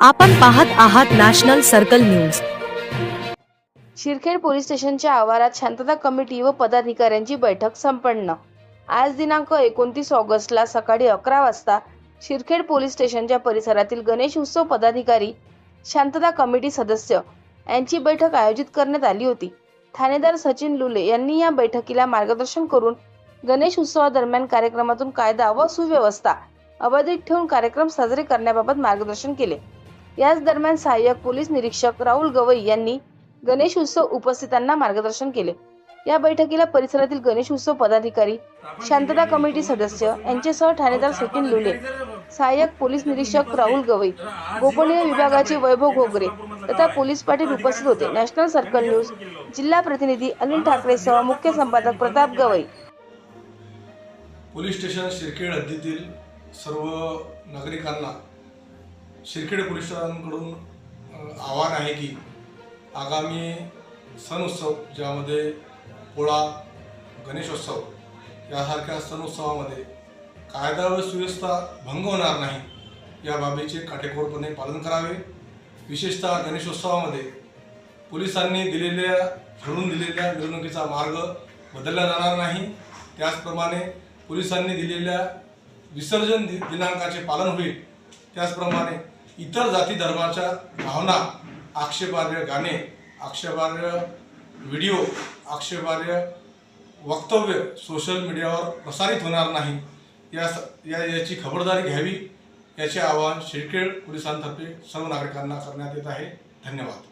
आपण पाहत आहात national circle news. Shirkhed police स्टेशनच्या आवारात शांतता कमिटी व पदाधिकाऱ्यांची बैठक संपन्न. आज दिनांक एकोणतीस ऑगस्टला सकाळी अकरा वाजता शिरखेड पोलीस स्टेशनच्या परिसरातील गणेश उत्सव पदाधिकारी शांतता कमिटी सदस्य यांची बैठक आयोजित करण्यात आली होती. ठाणेदार सचिन लुले यांनी या बैठकीला मार्गदर्शन करून गणेश उत्सवादरम्यान कार्यक्रमातून कायदा व सुव्यवस्था अबाधित ठेवून कार्यक्रम साजरे करण्याबाबत मार्गदर्शन केले. याच दरम्यान सहाय्यक पोलीस निरीक्षक राहुल गवई यांनी गणेश उत्सव उपस्थितांना मार्गदर्शन केले. या बैठकीला परिसरातील गणेश उत्सव पदाधिकारी शांतता कमिटी सदस्य यांच्यासह ठाणेदार सचिन लुले सहाय्यक पोलीस निरीक्षक राहुल गवई गोपनीय विभागाचे वैभव घोगरे तथा पोलीस पाटील उपस्थित होते. नॅशनल सर्कल न्यूज जिल्हा प्रतिनिधी अनिल ठाकरे सह मुख्य संपादक प्रताप गवई. पोलीस स्टेशन शिरखेड हद्दीतील सर्व नागरिकांना शिरखेड पोलिसांकडून आव्हान आहे की आगामी सण उत्सव ज्यामध्ये पोळा गणेशोत्सव यासारख्या सण उत्सवामध्ये कायदा व सुव्यवस्था भंग होणार नाही या बाबीचे काटेकोरपणे पालन करावे. विशेषतः गणेशोत्सवामध्ये पोलिसांनी दिलेल्या ठरवून दिलेल्या मिरवणुकीचा मार्ग बदलला जाणार नाही. त्याचप्रमाणे पोलिसांनी दिलेल्या विसर्जन दि दिनांकाचे पालन होईल. त्याचप्रमाणे इतर जाती धर्माच्या भावना आक्षेपार्ह गाणे आक्षेपार्ह व्हिडिओ आक्षेपार्ह वक्तव्य सोशल मीडियावर प्रसारित होणार नाही या या याची खबरदारी घ्यावी याचे आवाहन शिरखेड पोलिसांतर्फे सर्व नागरिकांना करण्यात येत आहे. धन्यवाद.